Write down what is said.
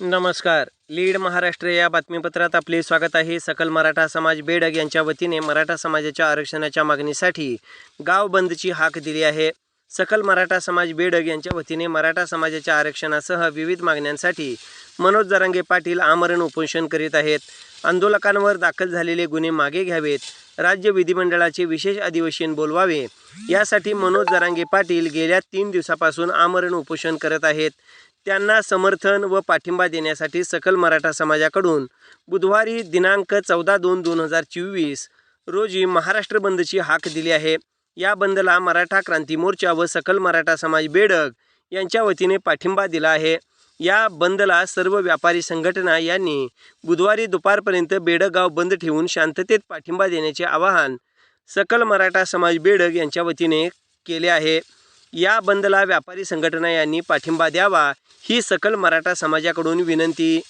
नमस्कार. लीड महाराष्ट्र या बातमीपत्रात आपले स्वागत आहे. सकल मराठा समाज बेडग यांच्या वतीने मराठा समाजाच्या आरक्षणाच्या मागणीसाठी गाव बंदची हाक दिली आहे. सकल मराठा समाज बेडग यांच्या वतीने मराठा समाजाच्या आरक्षणासह विविध मागण्यांसाठी मनोज जरांगे पाटील आमरण उपोषण करीत आहेत. आंदोलकांवर दाखल झालेले गुन्हे मागे घ्यावेत. राज्य विधिमंडळाचे विशेष अधिवेशन बोलवावे. यासाठी मनोज जरांगे पाटील गेल्या तीन दिवसापासून आमरण उपोषण करत आहेत. त्यांना समर्थन व पाठिंबा देण्यासाठी सकल मराठा समाजाकडून बुधवारी दिनांक चौदा दोन दोन हजार चोवीस रोजी महाराष्ट्र बंदची हाक दिली आहे. या बंदला मराठा क्रांती मोर्चा व सकल मराठा समाज बेडग यांच्या वतीने पाठिंबा दिला आहे. या बंदला सर्व व्यापारी संघटना यांनी बुधवारी दुपारपर्यंत बेडगाव बंद ठेवून शांततेत पाठिंबा देण्याचे आवाहन सकल मराठा समाज बेडग यांच्या वतीने केले आहे. या बंदला व्यापारी संघटना यांनी पाठिंबा द्यावा ही सकल मराठा समाजाकडून विनंती.